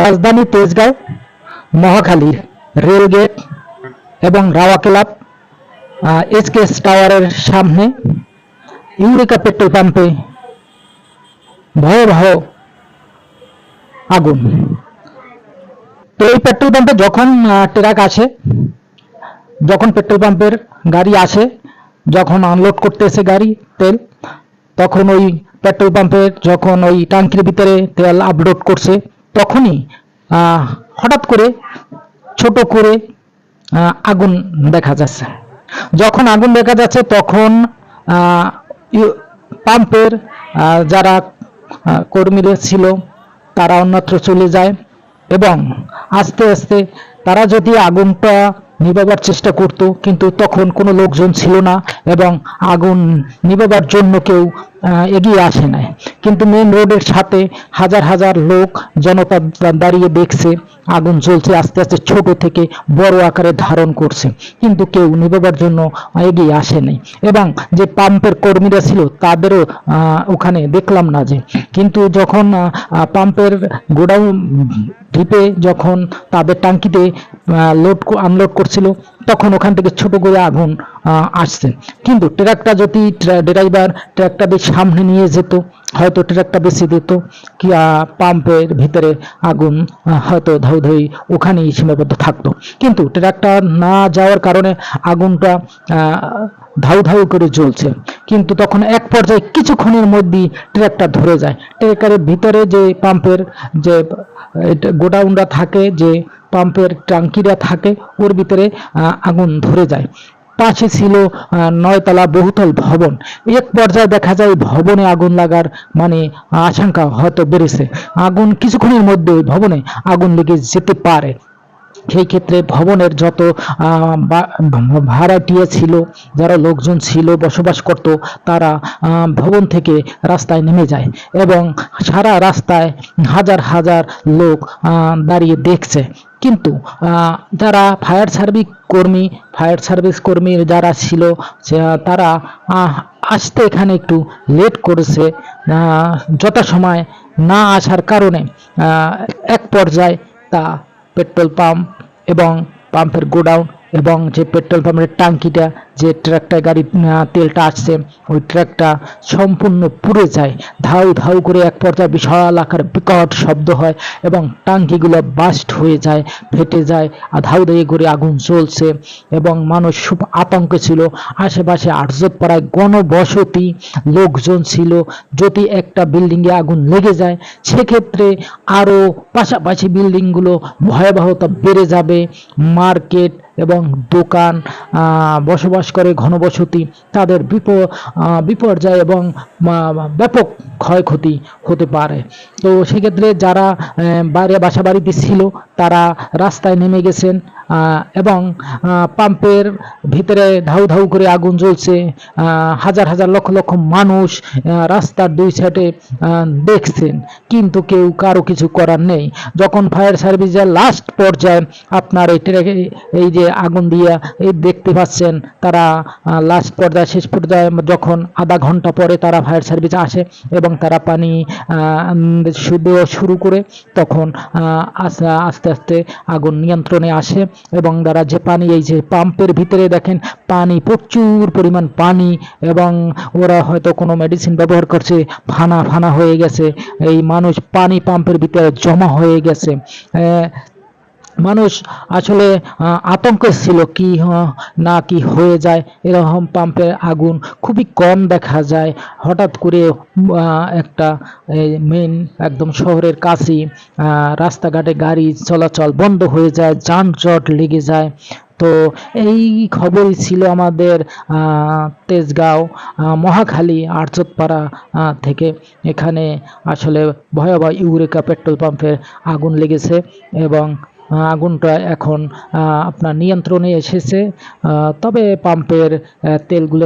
রাজধানী তেজগাঁও, মহাখালী রেলগেট এবং rava club SKS টাওয়ারের সামনে ইউরিকা পেট্রোল পাম্পে ভয়াবহ আগুন। তো এই পেট্রোল পাম্পে যখন ট্রাক আসে, যখন পেট্রোল পাম্পের গাড়ি আসে, যখন আনলোড করতে এসে গাড়ি, তেল, তখন ওই পেট্রোল পাম্পের যখন ওই ট্যাঙ্কির ভিতরে তেল আপলোড করছে তখনই হঠাৎ করে ছোট করে আগুন দেখা যাচ্ছে। যখন আগুন দেখা যাচ্ছে, তখন পাম্পের যারা কর্মীরা ছিল, তারা অন্যত্র চলে যায় এবং আস্তে আস্তে তারা যদি আগুনটা নিভাবার চেষ্টা করত, কিন্তু তখন কোনো লোকজন ছিল না এবং আগুন নিভাবার জন্য কেউ এগিয়ে আসে নাই। কিন্তু মেন রোডের সাথে হাজার হাজার লোক জনতা দাঁড়িয়ে দেখছে, আগুন জ্বলছে, আস্তে আস্তে ছোট থেকে বড় আকারে ধারণ করছে। কিন্তু কেউ নিভাবার জন্য এগিয়ে আসে নাই। এবং যে পাম্পের কর্মীরা ছিল, তাদেরও ওখানে দেখলাম না যে। কিন্তু যখন পাম্পের গোডাউন ডিপে যখন তাদের টাঙ্কিতে লোড আনলোড করছিল, তখন ওখান থেকে ছোট করে আগুন আসছে। কিন্তু ট্রাকটা যদি ড্রাইভার ট্রাকটা বেশ সামনে নিয়ে যেত, হয়তো ট্রাকটা বেশি দিত, কি পাম্পের ভিতরে আগুন হয়তো ধাউ ধাই ওখানেই সীমাবদ্ধ থাকতো। কিন্তু ট্রাকটা না যাওয়ার কারণে আগুনটা ধাউ ধাউ করে জ্বলছে। কিন্তু তখন এক পর্যায়ে কিছুক্ষণের মধ্যেই ট্রাকটা ধরে যায়। ট্রাকের ভিতরে যে পাম্পের যে গোডাউনটা থাকে, যে পাম্পের ট্যাঙ্কিরা থাকে, ওর ভিতরে আগুন ধরে যায়। পাশে ছিল নয়তলা বহুতল ভবন। এক পর্যায়ে দেখা যায় ভবনে আগুন লাগার মানে আশঙ্কা হয়তো বেড়েছে। আগুন কিছুক্ষণের মধ্যে ভবনে আগুন লেগে যেতে পারে। সেই ক্ষেত্রে ভবনের যত ভাড়াটিয়া ছিল, যারা লোকজন ছিল, বসবাস করত, তারা ভবন থেকে রাস্তায় নেমে যায় এবং সারা রাস্তায় হাজার হাজার লোক দাঁড়িয়ে দেখছে। কিন্তু যারা ফায়ার সার্ভিস কর্মী ফায়ার সার্ভিস কর্মী যারা ছিল তারা আসতে এখানে একটু লেট করেছে যথাসময় না আসার কারণে এক পর্যায়ে তা পেট্রোল পাম্প এবং পাম্পের গোডাউন এবং যে পেট্রোল পাম্পের টাঙ্কিটা যে ট্রাকটা গাড়ি তেলটা আসছে, ওই ট্রাকটা সম্পূর্ণ পুড়ে যায়। ধাউ ধাউ করে এক পর্যায়ে বিশাল আকার বিকট শব্দ হয় এবং টাঙ্কিগুলো বাস্ট হয়ে যায়, ফেটে যায় আর ধাউ ধাই করে আগুন জ্বলছে এবং মানুষ খুব আতঙ্কে ছিল। আশেপাশে আটজত পাড়ায় গণবসতি লোকজন ছিল। যদি একটা বিল্ডিংয়ে আগুন লেগে যায়, সেক্ষেত্রে আরও পাশাপাশি বিল্ডিংগুলো ভয়াবহতা বেড়ে যাবে। মার্কেট এবং দোকান বসবাস করে ঘনবসতি তাদের বিপ বিপর্যয় এবং ব্যাপক ক্ষয়ক্ষতি হতে পারে। তো সেক্ষেত্রে যারা বাইরে বাসা বাড়িতে ছিল, তারা রাস্তায় নেমে গেছেন এবং পাম্পের ভিতরে ধাউ ধাউ করে আগুন জ্বলছে হাজার হাজার লক্ষ লক্ষ মানুষ রাস্তার দুই সাইডে দেখছেন। কিন্তু কেউ কারও কিছু করার নেই। যখন ফায়ার সার্ভিসের লাস্ট পর্যায়ে আপনার এই ট্রেকে- এই যে আগুন দিয়া এই দেখতে পাচ্ছেন, তারা লাস্ট পর্যায়ে, শেষ পর্যায়ে যখন আধা ঘণ্টা পরে তারা ফায়ার সার্ভিস আসে এবং তারা পানি দেওয়া শুরু করে, তখন আস্তে আস্তে আগুন নিয়ন্ত্রণে আসে এবং তারা যে পানি, এই যে পাম্পের ভিতরে দেখেন পানি, প্রচুর পরিমাণ পানি এবং ওরা হয়তো কোনো মেডিসিন ব্যবহার করছে, ফানা ফানা হয়ে গেছে। এই মানুষ পানি পাম্পের ভিতরে জমা হয়ে গেছে। মানুষ আসলে আতঙ্কে ছিল কি না কি হয়ে যায় এরকম পাম্পের আগুন খুবই কম দেখা যায়। হঠাৎ করে একটা মেন একদম শহরের আহ, রাস্তাঘাটে গাড়ি চলাচল বন্ধ হয়ে যায় যানজট লেগে যায়। তো এই খবরই ছিল আমাদের তেজগাঁও মহাখালী আরচতপাড়া থেকে। এখানে আসলে ভয়াবহ ইউরেকা পেট্রোল পাম্পে আগুন লেগেছে এবং আগুনটা এখন আপনার নিয়ন্ত্রণে এসেছে। তবে পাম্পের তেলগুলোর তেলগুলো